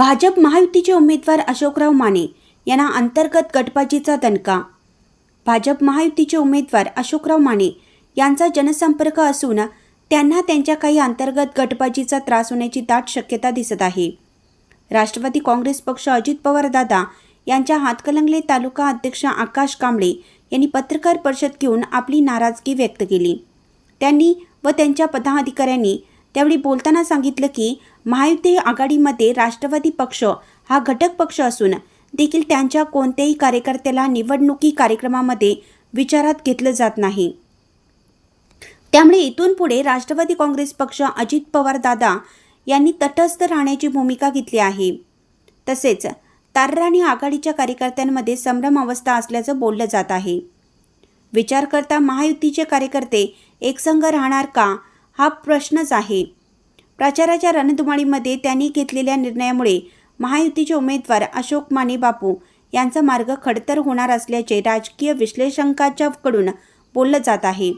भाजप महायुतीचे उमेदवार अशोकराव माने यांना अंतर्गत गटबाजीचा दणका. भाजप महायुतीचे उमेदवार अशोकराव माने यांचा जनसंपर्क असून त्यांना त्यांच्या काही अंतर्गत गटबाजीचा त्रास होण्याची दाट शक्यता दिसत आहे. राष्ट्रवादी काँग्रेस पक्ष अजित पवार दादा यांच्या हातकलंगले तालुका अध्यक्ष आकाश कांबळे यांनी पत्रकार परिषद घेऊन आपली नाराजगी व्यक्त केली. त्यांनी व त्यांच्या पदाधिकाऱ्यांनी त्यावेळी बोलताना सांगितलं की महायुती आघाडीमध्ये राष्ट्रवादी पक्ष हा घटक पक्ष असून देखील त्यांच्या कोणत्याही कार्यकर्त्याला निवडणुकी कार्यक्रमामध्ये विचारात घेतलं जात नाही. त्यामुळे इथून पुढे राष्ट्रवादी काँग्रेस पक्ष अजित पवार दादा यांनी तटस्थ राहण्याची भूमिका घेतली आहे. तसेच तार्राणी आघाडीच्या कार्यकर्त्यांमध्ये संभ्रम अवस्था असल्याचं बोललं जात आहे. विचार करता महायुतीचे कार्यकर्ते एकसंघ राहणार का? हा प्रश्नच आहे. प्रचाराच्या रणधुमाळीमध्ये त्यांनी घेतलेल्या निर्णयामुळे महायुतीचे उमेदवार अशोक माने बापू यांचा मार्ग खडतर होणार असल्याचे राजकीय विश्लेषकांच्याकडून बोललं जात आहे.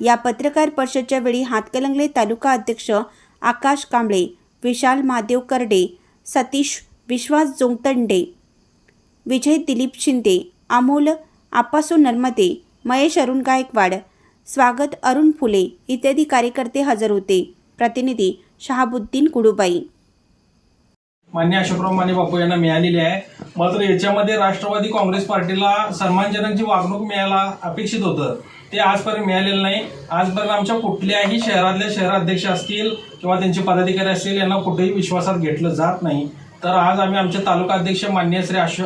या पत्रकार परिषदेच्या वेळी हातकलंगले तालुका अध्यक्ष आकाश कांबळे विशाल महादेव करडे सतीश विश्वास जोंगतंडे विजय दिलीप शिंदे अमोल आपासो नर्मदे महेश अरुण गायकवाड स्वागत अरुण फुले इत्यादी कार्यकर्ते हजर होते. प्रतिनिधी शहाबुद्दीन कुडुबाई. मान्य अशोकराव माने बापू यांना मिळालेली आहे. मात्र याच्यामध्ये राष्ट्रवादी काँग्रेस पार्टीला सन्मानजनक जी वागणूक मिळायला अपेक्षित होतं. ते आजपर्यंत मिळालेलं नाही. आजपर्यंत आमच्या कुठल्याही शहरातल्या शहराध्यक्ष असतील किंवा त्यांचे पदाधिकारी असतील यांना कुठेही विश्वासात घेतलं जात नाही. तर आज आम्ही आमचे तालुका अध्यक्ष मान्य श्री अशो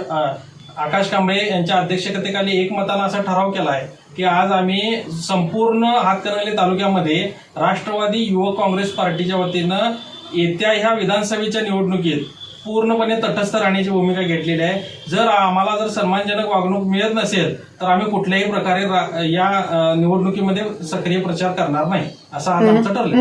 आकाश कांबळे यांच्या अध्यक्षतेखाली एकमतानं असा ठराव केला आहे की आज आम्ही संपूर्ण हातकणंगले तालुक्यामध्ये राष्ट्रवादी युवक काँग्रेस पार्टीच्या वतीनं येत्या ह्या विधानसभेच्या निवडणुकीत पूर्णपणे तटस्थ राहण्याची भूमिका घेतलेली आहे. जर आम्हाला जर सन्मानजनक वागणूक मिळत नसेल तर आम्ही कुठल्याही प्रकारे या निवडणुकीमध्ये सक्रिय प्रचार करणार नाही असं आज आमचं ठरलं